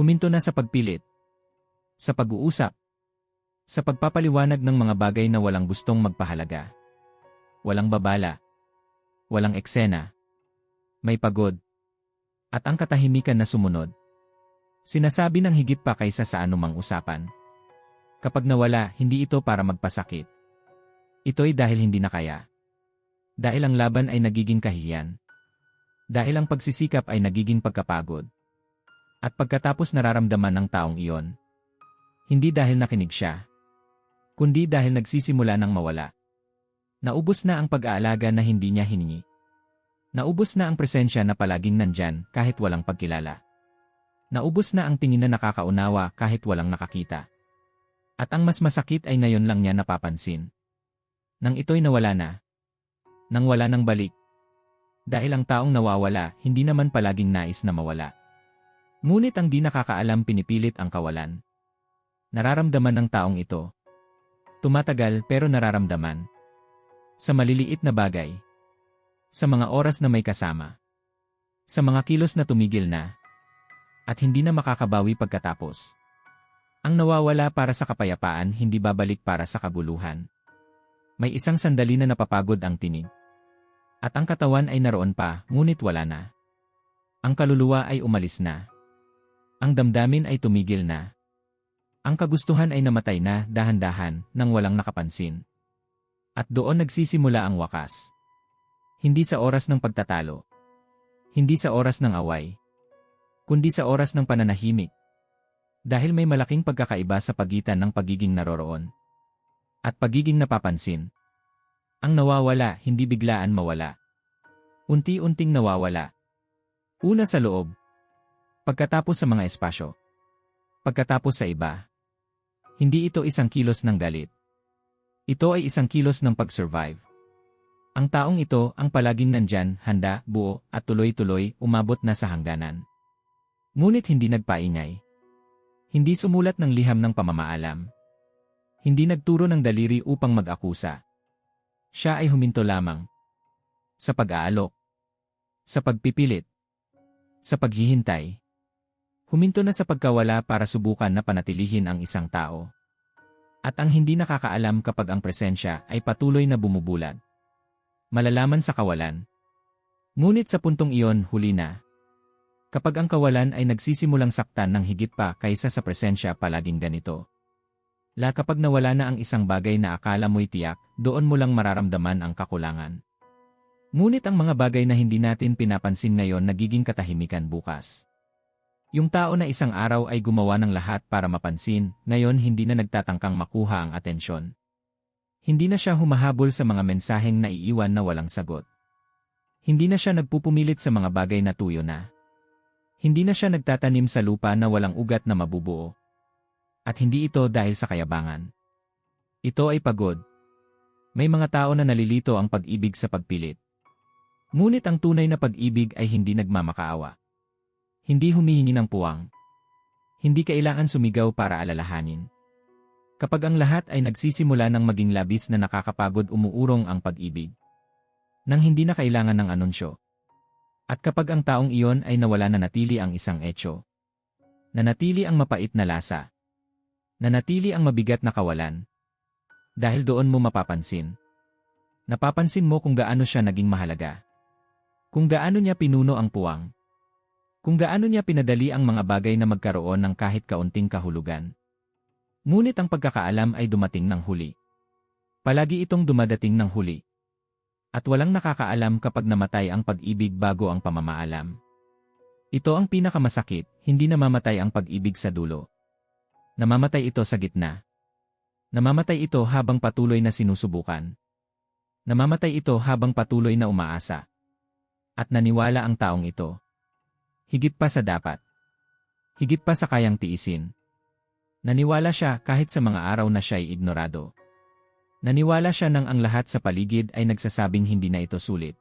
Huminto na sa pagpilit. Sa pag-uusap. Sa pagpapaliwanag ng mga bagay na walang gustong magpahalaga. Walang babala. Walang eksena. May pagod. At ang katahimikan na sumunod. Sinasabi ng higit pa kaysa sa anumang usapan. Kapag nawala, hindi ito para magpasakit. Ito'y dahil hindi na kaya. Dahil ang laban ay nagiging kahiyan. Dahil ang pagsisikap ay nagiging pagkapagod. At pagkatapos nararamdaman ng taong iyon. Hindi dahil nakinig siya. Kundi dahil nagsisimula ng mawala. Naubos na ang pag-aalaga na hindi niya hiningi. Naubos na ang presensya na palaging nandyan kahit walang pagkilala. Naubos na ang tingin na nakakaunawa kahit walang nakakita. At ang mas masakit ay ngayon lang niya napapansin. Nang ito'y nawala na. Nang wala ng balik. Dahil ang taong nawawala, hindi naman palaging nais na mawala. Ngunit ang di nakakaalam pinipilit ang kawalan. Nararamdaman ng taong ito. Tumatagal pero nararamdaman. Sa maliliit na bagay. Sa mga oras na may kasama. Sa mga kilos na tumigil na. At hindi na makakabawi pagkatapos. Ang nawawala para sa kapayapaan hindi babalik para sa kaguluhan. May isang sandali na napapagod ang tinig. At ang katawan ay naroon pa, ngunit wala na. Ang kaluluwa ay umalis na. Ang damdamin ay tumigil na. Ang kagustuhan ay namatay na dahan-dahan nang walang nakapansin. At doon nagsisimula ang wakas. Hindi sa oras ng pagtatalo. Hindi sa oras ng away. Kundi sa oras ng pananahimik. Dahil may malaking pagkakaiba sa pagitan ng pagiging naroroon at pagiging napapansin. Ang nawawala hindi biglaan mawala. Unti-unting nawawala. Una sa loob. Pagkatapos sa mga espasyo. Pagkatapos sa iba. Hindi ito isang kilos ng galit. Ito ay isang kilos ng pag-survive. Ang taong ito ang palaging nandyan, handa, buo, at tuloy-tuloy umabot na sa hangganan. Ngunit hindi nagpaingay. Hindi sumulat ng liham ng pamamaalam. Hindi nagturo ng daliri upang mag-akusa. Siya ay huminto lamang. Sa pag-aalok. Sa pagpipilit. Sa paghihintay. Huminto na sa pagkawala para subukan na panatilihin ang isang tao. At ang hindi nakakaalam kapag ang presensya ay patuloy na bumubulag. Malalaman sa kawalan. Ngunit sa puntong iyon, huli na. Kapag ang kawalan ay nagsisimulang saktan ng higit pa kaysa sa presensya palaging ganito. La kapag nawala na ang isang bagay na akala mo'y tiyak, doon mo lang mararamdaman ang kakulangan. Ngunit ang mga bagay na hindi natin pinapansin ngayon nagiging katahimikan bukas. Yung tao na isang araw ay gumawa ng lahat para mapansin, ngayon hindi na nagtatangkang makuha ang atensyon. Hindi na siya humahabol sa mga mensaheng naiiwan na walang sagot. Hindi na siya nagpupumilit sa mga bagay na tuyo na. Hindi na siya nagtatanim sa lupa na walang ugat na mabubuo. At hindi ito dahil sa kayabangan. Ito ay pagod. May mga tao na nalilito ang pag-ibig sa pagpilit. Ngunit ang tunay na pag-ibig ay hindi nagmamakaawa. Hindi humihingi ng puwang. Hindi kailangan sumigaw para alalahanin. Kapag ang lahat ay nagsisimula ng maging labis na nakakapagod umuurong ang pag-ibig. Nang hindi na kailangan ng anunsyo. At kapag ang taong iyon ay nawala na natili ang isang etyo. Nanatili ang mapait na lasa. Nanatili ang mabigat na kawalan. Dahil doon mo mapapansin. Napapansin mo kung gaano siya naging mahalaga. Kung gaano niya pinuno ang puwang. Kung gaano niya pinadali ang mga bagay na magkaroon ng kahit kaunting kahulugan. Ngunit ang pagkakaalam ay dumating ng huli. Palagi itong dumadating ng huli. At walang nakakaalam kapag namatay ang pag-ibig bago ang pamamaalam. Ito ang pinakamasakit, hindi namamatay ang pag-ibig sa dulo. Namamatay ito sa gitna. Namamatay ito habang patuloy na sinusubukan. Namamatay ito habang patuloy na umaasa. At naniwala ang taong ito. Higit pa sa dapat. Higit pa sa kayang tiisin. Naniwala siya kahit sa mga araw na siya'y ignorado. Naniwala siya nang ang lahat sa paligid ay nagsasabing hindi na ito sulit.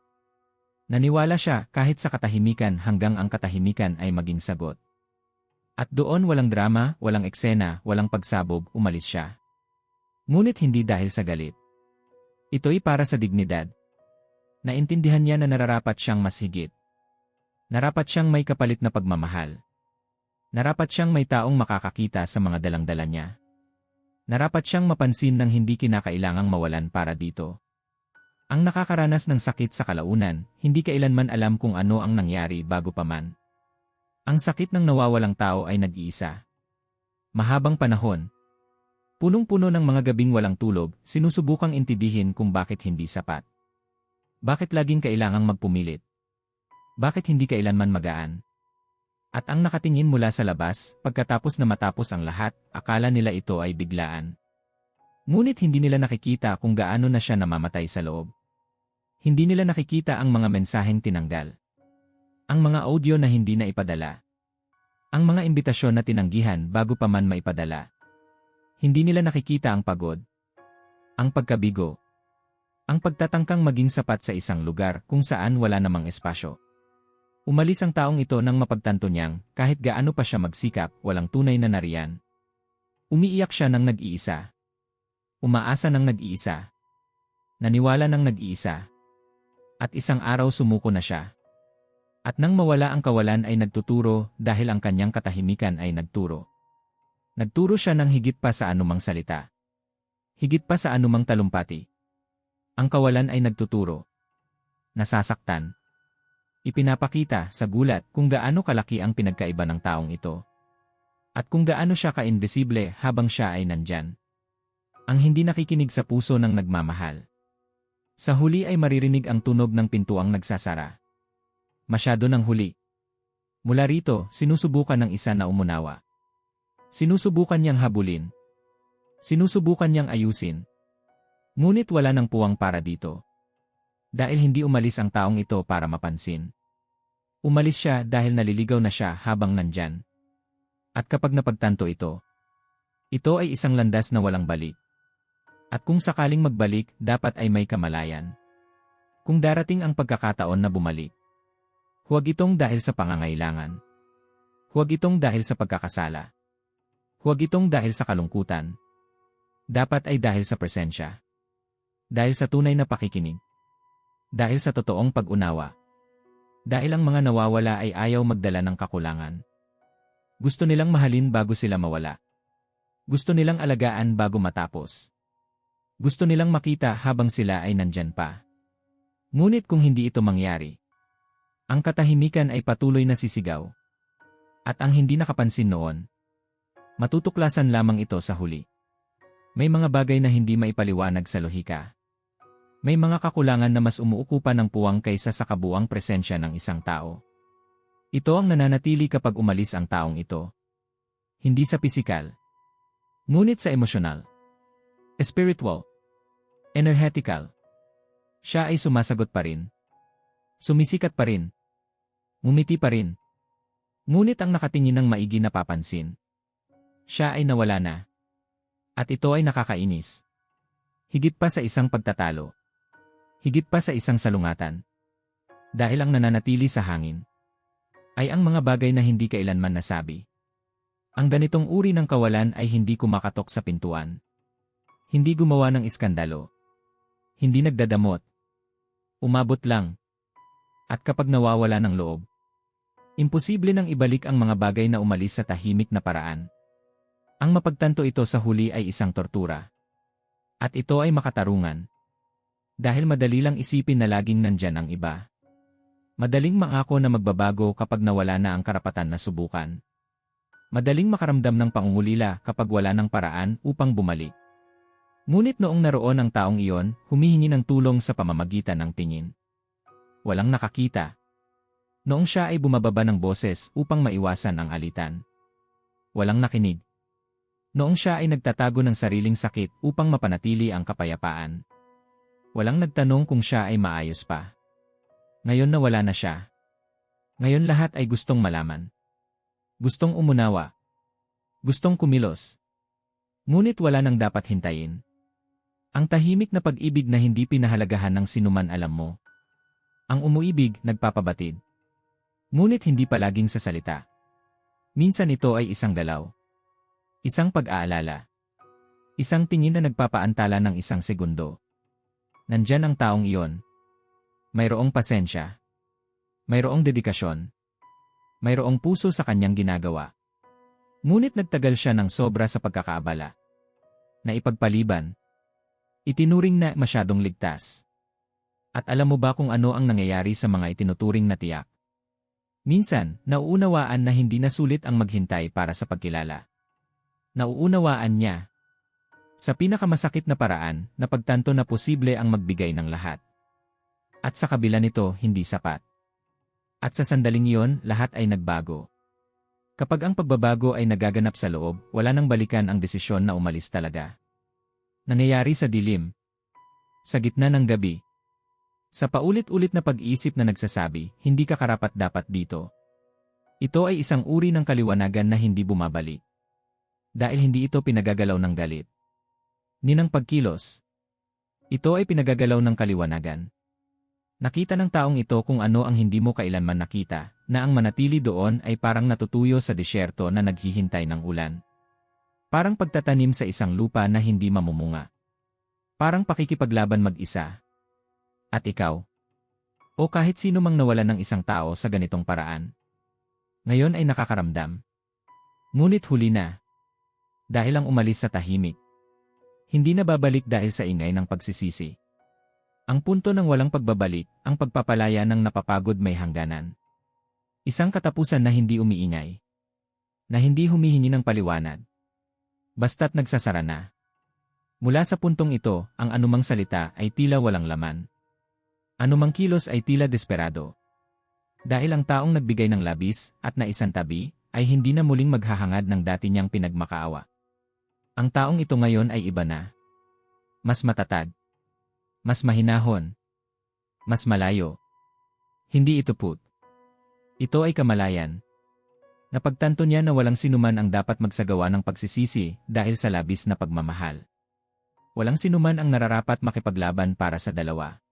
Naniwala siya kahit sa katahimikan hanggang ang katahimikan ay maging sagot. At doon walang drama, walang eksena, walang pagsabog, umalis siya. Ngunit hindi dahil sa galit. Ito'y para sa dignidad. Naintindihan niya na nararapat siyang mas higit. Narapat siyang may kapalit na pagmamahal. Narapat siyang may taong makakakita sa mga dalang-dala niya. Narapat siyang mapansin ng hindi kinakailangang mawalan para dito. Ang nakakaranas ng sakit sa kalaunan, hindi kailanman alam kung ano ang nangyari bago pa man. Ang sakit ng nawawalang tao ay nag-iisa. Mahabang panahon. Punong-puno ng mga gabing walang tulog, sinusubukang intindihin kung bakit hindi sapat. Bakit laging kailangang magpumilit? Bakit hindi kailanman magaan? At ang nakatingin mula sa labas, pagkatapos na matapos ang lahat, akala nila ito ay biglaan. Ngunit hindi nila nakikita kung gaano na siya namamatay sa loob. Hindi nila nakikita ang mga mensaheng tinanggal. Ang mga audio na hindi na ipadala. Ang mga imbitasyon na tinanggihan bago pa man maipadala. Hindi nila nakikita ang pagod. Ang pagkabigo. Ang pagtatangkang maging sapat sa isang lugar kung saan wala namang espasyo. Umalis ang taong ito nang mapagtanto niyang, kahit gaano pa siya magsikap, walang tunay na nariyan. Umiiyak siya ng nag-iisa. Umaasa ng nag-iisa. Naniwala ng nag-iisa. At isang araw sumuko na siya. At nang mawala ang kawalan ay nagtuturo dahil ang kanyang katahimikan ay nagturo. Nagturo siya ng higit pa sa anumang salita. Higit pa sa anumang talumpati. Ang kawalan ay nagtuturo. Nasasaktan Ipinapakita sa gulat kung gaano kalaki ang pinagkaiba ng taong ito. At kung gaano siya ka-invisible habang siya ay nandyan. Ang hindi nakikinig sa puso ng nagmamahal. Sa huli ay maririnig ang tunog ng pintuang nagsasara. Masyado ng huli. Mula rito, sinusubukan ng isa na umunawa. Sinusubukan niyang habulin. Sinusubukan niyang ayusin. Ngunit wala ng puwang para dito. Dahil hindi umalis ang taong ito para mapansin. Umalis siya dahil naliligaw na siya habang nandyan. At kapag napagtanto ito, ito ay isang landas na walang balik. At kung sakaling magbalik, dapat ay may kamalayan. Kung darating ang pagkakataon na bumalik, huwag itong dahil sa pangangailangan. Huwag itong dahil sa pagkakasala. Huwag itong dahil sa kalungkutan. Dapat ay dahil sa presensya. Dahil sa tunay na pakikinig. Dahil sa totoong pag-unawa. Dahil ang mga nawawala ay ayaw magdala ng kakulangan. Gusto nilang mahalin bago sila mawala. Gusto nilang alagaan bago matapos. Gusto nilang makita habang sila ay nandyan pa. Ngunit kung hindi ito mangyari, ang katahimikan ay patuloy na sisigaw. At ang hindi nakapansin noon, matutuklasan lamang ito sa huli. May mga bagay na hindi maipaliwanag sa lohika. May mga kakulangan na mas umuukupa ng puwang kaysa sa kabuang presensya ng isang tao. Ito ang nananatili kapag umalis ang taong ito. Hindi sa pisikal. Ngunit sa emosyonal. Spiritual. Energetical. Siya ay sumasagot pa rin. Sumisikat pa rin. Ngumiti pa rin. Ngunit ang nakatingin ng maigi napapansin. Siya ay nawala na. At ito ay nakakainis. Higit pa sa isang pagtatalo. Higit pa sa isang salungatan. Dahil ang nananatili sa hangin ay ang mga bagay na hindi kailanman nasabi. Ang ganitong uri ng kawalan ay hindi kumakatok sa pintuan. Hindi gumawa ng iskandalo. Hindi nagdadamot. Umabot lang. At kapag nawawala ng loob, imposible nang ibalik ang mga bagay na umalis sa tahimik na paraan. Ang mapagtanto ito sa huli ay isang tortura. At ito ay makatarungan. Dahil madali lang isipin na laging nandyan ang iba. Madaling maako na magbabago kapag nawala na ang karapatan na subukan. Madaling makaramdam ng pangungulila kapag wala ng paraan upang bumalik. Ngunit noong naroon ang taong iyon, humihingi ng tulong sa pamamagitan ng tingin. Walang nakakita. Noong siya ay bumababa ng boses upang maiwasan ang alitan. Walang nakinig. Noong siya ay nagtatago ng sariling sakit upang mapanatili ang kapayapaan. Walang nagtanong kung siya ay maayos pa. Ngayon na wala na siya. Ngayon lahat ay gustong malaman. Gustong umunawa. Gustong kumilos. Ngunit wala nang dapat hintayin. Ang tahimik na pag-ibig na hindi pinahalagahan ng sinuman alam mo. Ang umuibig, nagpapabatid. Ngunit hindi palaging sa salita. Minsan ito ay isang galaw. Isang pag-aalala. Isang tingin na nagpapaantala ng isang segundo. Nandyan ang taong iyon. Mayroong pasensya. Mayroong dedikasyon. Mayroong puso sa kanyang ginagawa. Ngunit nagtagal siya ng sobra sa pagkakaabala. Na ipagpaliban, itinuring na masyadong ligtas. At alam mo ba kung ano ang nangyayari sa mga itinuturing na tiyak? Minsan, nauunawaan na hindi na sulit ang maghintay para sa pagkilala. Nauunawaan niya. Sa pinakamasakit na paraan, na pagtanto na posible ang magbigay ng lahat. At sa kabila nito, hindi sapat. At sa sandaling iyon, lahat ay nagbago. Kapag ang pagbabago ay nagaganap sa loob, wala nang balikan ang desisyon na umalis talaga. Nangyayari sa dilim. Sa gitna ng gabi. Sa paulit-ulit na pag-iisip na nagsasabi, hindi ka karapat dapat dito. Ito ay isang uri ng kaliwanagan na hindi bumabalik. Dahil hindi ito pinagagalaw ng galit. Ni ng pagkilos. Ito ay pinagagalaw ng kaliwanagan. Nakita ng taong ito kung ano ang hindi mo kailanman nakita, na ang manatili doon ay parang natutuyo sa disyerto na naghihintay ng ulan. Parang pagtatanim sa isang lupa na hindi mamumunga. Parang pakikipaglaban mag-isa. At ikaw? O kahit sino mang nawala ng isang tao sa ganitong paraan. Ngayon ay nakakaramdam. Ngunit huli na. Dahil ang umalis sa tahimik. Hindi na babalik dahil sa ingay ng pagsisisi. Ang punto ng walang pagbabalik, ang pagpapalaya ng napapagod may hangganan. Isang katapusan na hindi umiingay. Na hindi humihingi ng paliwanag. Basta't nagsasara na. Mula sa puntong ito, ang anumang salita ay tila walang laman. Anumang kilos ay tila desperado. Dahil ang taong nagbigay ng labis at naisang tabi, ay hindi na muling maghahangad ng dati niyang pinagmakaawa. Ang taong ito ngayon ay iba na. Mas matatag. Mas mahinahon. Mas malayo. Hindi ito put. Ito ay kamalayan. Napagtanto niya na walang sinuman ang dapat magsagawa ng pagsisisi dahil sa labis na pagmamahal. Walang sinuman ang nararapat makipaglaban para sa dalawa.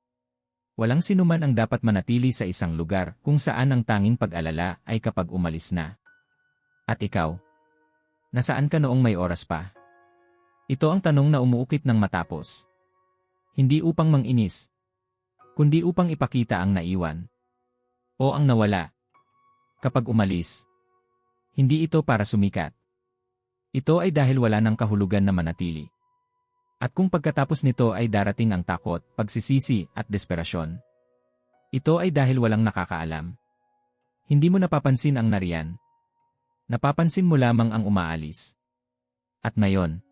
Walang sinuman ang dapat manatili sa isang lugar kung saan ang tanging pag-alala ay kapag umalis na. At ikaw? Nasaan ka noong may oras pa? Ito ang tanong na umuukit ng matapos. Hindi upang manginis, kundi upang ipakita ang naiwan o ang nawala. Kapag umalis, hindi ito para sumikat. Ito ay dahil wala ng kahulugan na manatili. At kung pagkatapos nito ay darating ang takot, pagsisisi at desperasyon, ito ay dahil walang nakakaalam. Hindi mo napapansin ang nariyan. Napapansin mo lamang ang umaalis. At ngayon,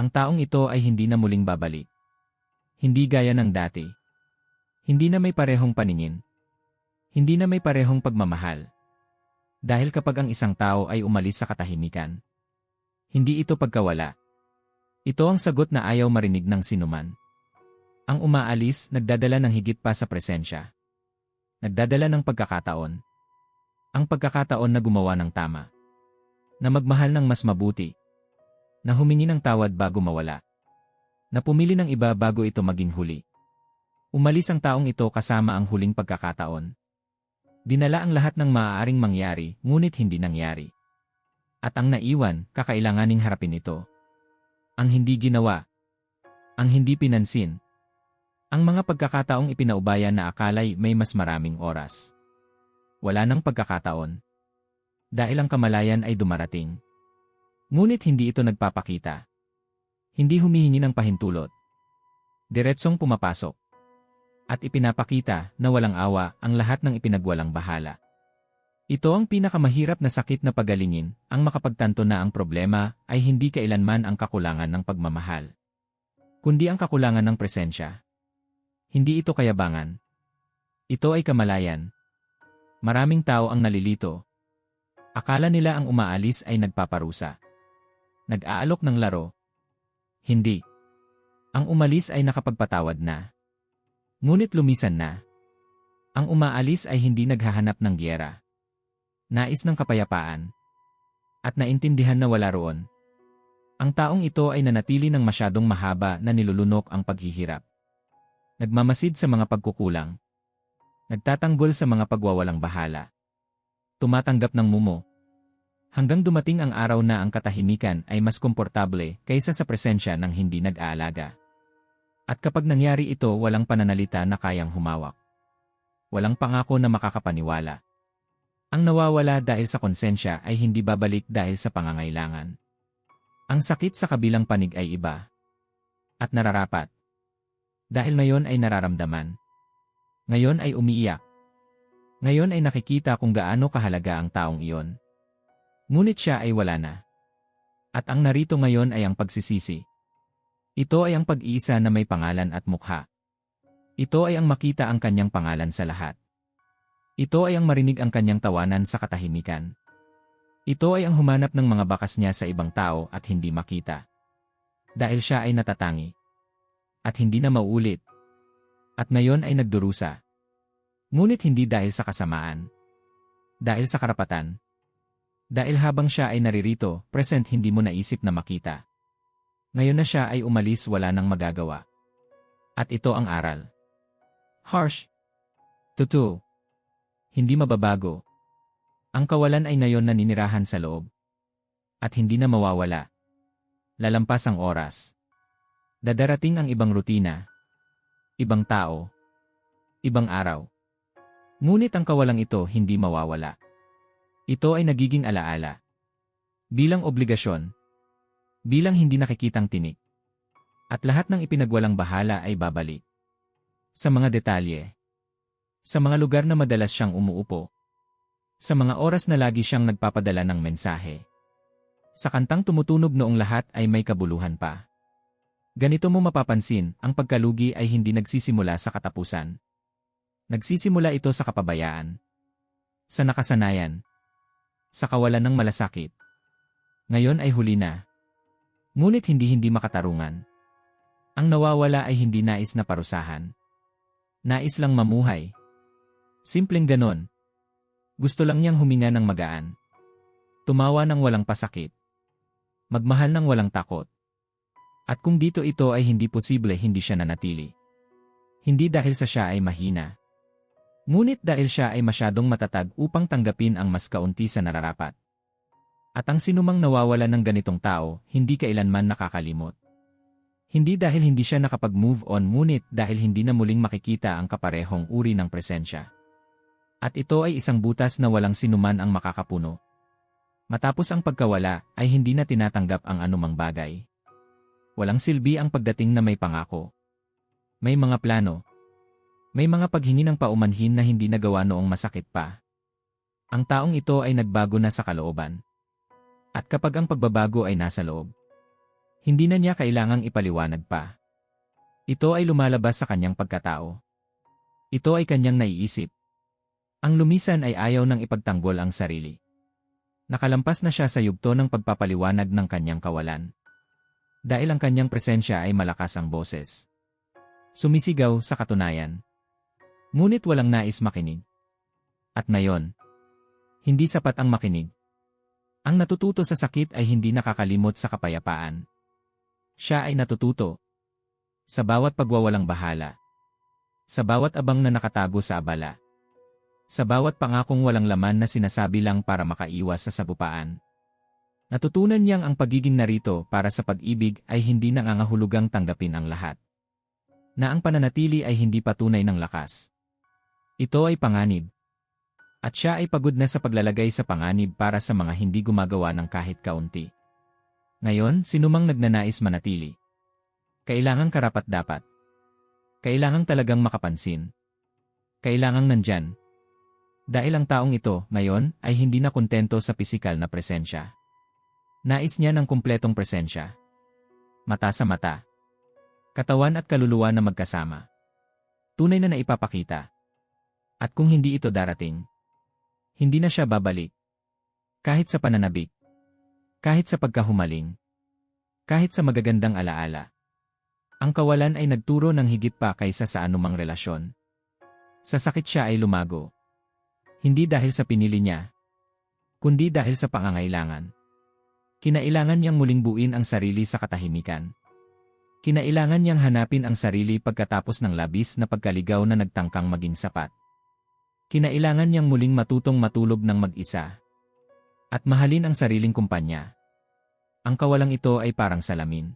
ang taong ito ay hindi na muling babalik. Hindi gaya ng dati. Hindi na may parehong paningin. Hindi na may parehong pagmamahal. Dahil kapag ang isang tao ay umalis sa katahimikan, hindi ito pagkawala. Ito ang sagot na ayaw marinig ng sinuman. Ang umaalis nagdadala ng higit pa sa presensya. Nagdadala ng pagkakataon. Ang pagkakataon na gumawa ng tama. Na magmahal ng mas mabuti. Na humingi ng tawad bago mawala na pumili ng iba bago ito maging huli. Umalis ang taong ito kasama ang huling pagkakataon. Dinala ang lahat ng maaaring mangyari, ngunit hindi nangyari. At ang naiwan, kakailanganing harapin ito. Ang hindi ginawa. Ang hindi pinansin. Ang mga pagkakataong ipinaubaya na akalay may mas maraming oras. Wala nang pagkakataon. Dahil ang kamalayan ay dumarating. Ngunit hindi ito nagpapakita. Hindi humihingi ng pahintulot. Diretsong pumapasok. At ipinapakita na walang awa ang lahat ng ipinagwalang bahala. Ito ang pinakamahirap na sakit na pagalingin, ang makapagtanto na ang problema ay hindi kailanman ang kakulangan ng pagmamahal. Kundi ang kakulangan ng presensya. Hindi ito kayabangan. Ito ay kamalayan. Maraming tao ang nalilito. Akala nila ang umaalis ay nagpaparusa. Nag-aalok ng laro, hindi. Ang umalis ay nakapagpatawad na. Ngunit lumisan na. Ang umaalis ay hindi naghahanap ng gyera. Nais ng kapayapaan. At naintindihan na wala roon. Ang taong ito ay nanatili ng masyadong mahaba na nilulunok ang paghihirap. Nagmamasid sa mga pagkukulang. Nagtatanggol sa mga pagwawalang bahala. Tumatanggap ng mumo hanggang dumating ang araw na ang katahimikan ay mas komportable kaysa sa presensya ng hindi nag-aalaga. At kapag nangyari ito walang pananalita na kayang humawak. Walang pangako na makakapaniwala. Ang nawawala dahil sa konsensya ay hindi babalik dahil sa pangangailangan. Ang sakit sa kabilang panig ay iba. At nararapat. Dahil ngayon ay nararamdaman. Ngayon ay umiiyak. Ngayon ay nakikita kung gaano kahalaga ang taong iyon. Ngunit siya ay wala na. At ang narito ngayon ay ang pagsisisi. Ito ay ang pag-iisa na may pangalan at mukha. Ito ay ang makita ang kanyang pangalan sa lahat. Ito ay ang marinig ang kanyang tawanan sa katahimikan. Ito ay ang humanap ng mga bakas niya sa ibang tao at hindi makita. Dahil siya ay natatangi. At hindi na mauulit. At ngayon ay nagdurusa. Ngunit hindi dahil sa kasamaan. Dahil sa karapatan. Dahil habang siya ay naririto, present hindi mo naisip na makita. Ngayon na siya ay umalis wala nang magagawa. At ito ang aral. Harsh. Totoo. Hindi mababago. Ang kawalan ay ngayon naninirahan sa loob. At hindi na mawawala. Lalampas ang oras. Dadarating ang ibang rutina. Ibang tao. Ibang araw. Ngunit ang kawalang ito hindi mawawala. Ito ay nagiging alaala. Bilang obligasyon. Bilang hindi nakikitang tinik. At lahat ng ipinagwalang bahala ay babalik. Sa mga detalye. Sa mga lugar na madalas siyang umuupo. Sa mga oras na lagi siyang nagpapadala ng mensahe. Sa kantang tumutunog noong lahat ay may kabuluhan pa. Ganito mo mapapansin, ang pagkalugi ay hindi nagsisimula sa katapusan. Nagsisimula ito sa kapabayaan. Sa nakasanayan. Sa kawalan ng malasakit. Ngayon ay huli na. Ngunit hindi-hindi makatarungan. Ang nawawala ay hindi nais na parusahan. Nais lang mamuhay. Simpleng ganon. Gusto lang niyang huminga ng magaan. Tumawa ng walang pasakit. Magmahal ng walang takot. At kung dito ito ay hindi posible hindi siya nanatili. Hindi dahil sa siya ay mahina. Ngunit dahil siya ay masyadong matatag upang tanggapin ang mas kaunti sa nararapat. At ang sinumang nawawala ng ganitong tao, hindi kailanman nakakalimot. Hindi dahil hindi siya nakapag-move on ngunit dahil hindi na muling makikita ang kaparehong uri ng presensya. At ito ay isang butas na walang sinuman ang makakapuno. Matapos ang pagkawala, ay hindi na tinatanggap ang anumang bagay. Walang silbi ang pagdating na may pangako. May mga plano. May mga paghingi ng paumanhin na hindi nagawa noong masakit pa. Ang taong ito ay nagbago na sa kalooban. At kapag ang pagbabago ay nasa loob, hindi na niya kailangang ipaliwanag pa. Ito ay lumalabas sa kanyang pagkatao. Ito ay kanyang naiisip. Ang lumisan ay ayaw nang ipagtanggol ang sarili. Nakalampas na siya sa yugto ng pagpapaliwanag ng kanyang kawalan. Dahil ang kanyang presensya ay malakas ang boses. Sumisigaw sa katunayan. Ngunit walang nais makinig. At ngayon, hindi sapat ang makinig. Ang natututo sa sakit ay hindi nakakalimot sa kapayapaan. Siya ay natututo. Sa bawat pagwawalang bahala. Sa bawat abang na nakatago sa abala. Sa bawat pangakong walang laman na sinasabi lang para makaiwas sa sabupaan. Natutunan niyang ang pagiging narito para sa pag-ibig ay hindi nangangahulugang tanggapin ang lahat. Na ang pananatili ay hindi patunay ng lakas. Ito ay panganib. At siya ay pagod na sa paglalagay sa panganib para sa mga hindi gumagawa ng kahit kaunti. Ngayon, sinumang nagnanais manatili. Kailangang karapat-dapat. Kailangang talagang makapansin. Kailangang nandyan, dahil ang taong ito, ngayon, ay hindi na kontento sa pisikal na presensya. Nais niya ng kumpletong presensya. Mata sa mata. Katawan at kaluluwa na magkasama. Tunay na naipapakita. At kung hindi ito darating, hindi na siya babalik. Kahit sa pananabik. Kahit sa pagkahumaling. Kahit sa magagandang alaala. Ang kawalan ay nagturo ng higit pa kaysa sa anumang relasyon. Sa sakit siya ay lumago. Hindi dahil sa pinili niya, kundi dahil sa pangangailangan. Kinailangan niyang muling buin ang sarili sa katahimikan. Kinailangan niyang hanapin ang sarili pagkatapos ng labis na pagkaligaw na nagtangkang maging sapat. Kinailangan niyang muling matutong matulog ng mag-isa. At mahalin ang sariling kumpanya. Ang kawalang ito ay parang salamin.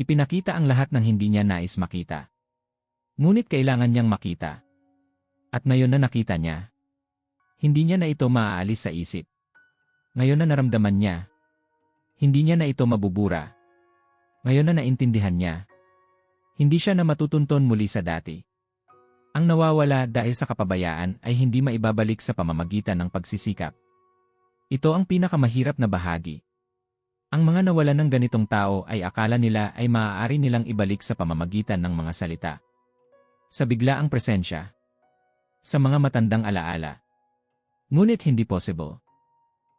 Ipinakita ang lahat ng hindi niya nais makita. Ngunit kailangan niyang makita. At ngayon na nakita niya, Hindi niya na ito maaalis sa isip. Ngayon na naramdaman niya. Hindi niya na ito mabubura. Ngayon na naintindihan niya. Hindi siya na matutunton muli sa dati. Ang nawawala dahil sa kapabayaan ay hindi maibabalik sa pamamagitan ng pagsisikap. Ito ang pinakamahirap na bahagi. Ang mga nawalan ng ganitong tao ay akala nila ay maaari nilang ibalik sa pamamagitan ng mga salita. Sa biglaang presensya. Sa mga matandang alaala. Ngunit hindi possible.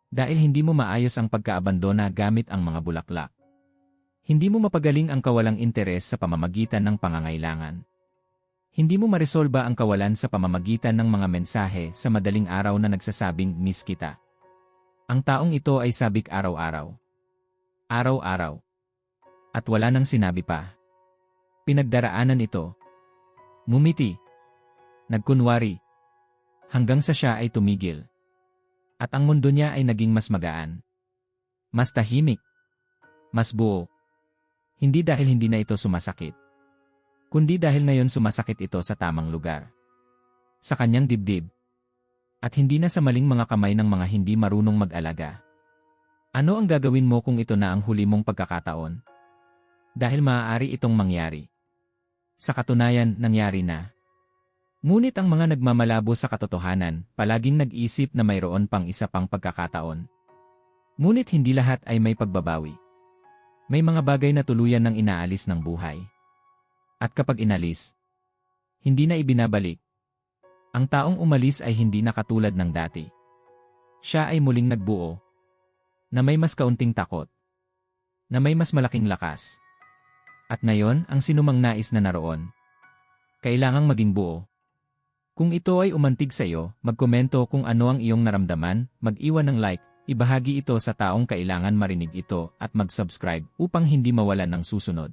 Dahil hindi mo maayos ang pagkaabandona gamit ang mga bulaklak. Hindi mo mapagaling ang kawalang interes sa pamamagitan ng pangangailangan. Hindi mo maresolba ang kawalan sa pamamagitan ng mga mensahe sa madaling araw na nagsasabing miss kita. Ang taong ito ay sabik araw-araw. Araw-araw. At wala nang sinabi pa. Pinagdaraanan ito. Mumiti. Nagkunwari. Hanggang sa siya ay tumigil. At ang mundo niya ay naging mas magaan. Mas tahimik. Mas buo. Hindi dahil hindi na ito sumasakit. Kundi dahil ngayon sumasakit ito sa tamang lugar. Sa kanyang dibdib. At hindi na sa maling mga kamay ng mga hindi marunong mag-alaga. Ano ang gagawin mo kung ito na ang huli mong pagkakataon? Dahil maaari itong mangyari. Sa katunayan, nangyari na. Ngunit ang mga nagmamalabo sa katotohanan, palaging nag-isip na mayroon pang isa pang pagkakataon. Ngunit hindi lahat ay may pagbabawi. May mga bagay na tuluyan ng inaalis ng buhay. At kapag inalis, hindi na ibinabalik. Ang taong umalis ay hindi na katulad ng dati. Siya ay muling nagbuo. Na may mas kaunting takot. Na may mas malaking lakas. At ngayon, ang sinumang nais na naroon. Kailangang maging buo. Kung ito ay umantig sa iyo, magkomento kung ano ang iyong naramdaman, mag-iwan ng like, ibahagi ito sa taong kailangan marinig ito at mag-subscribe upang hindi mawalan ng susunod.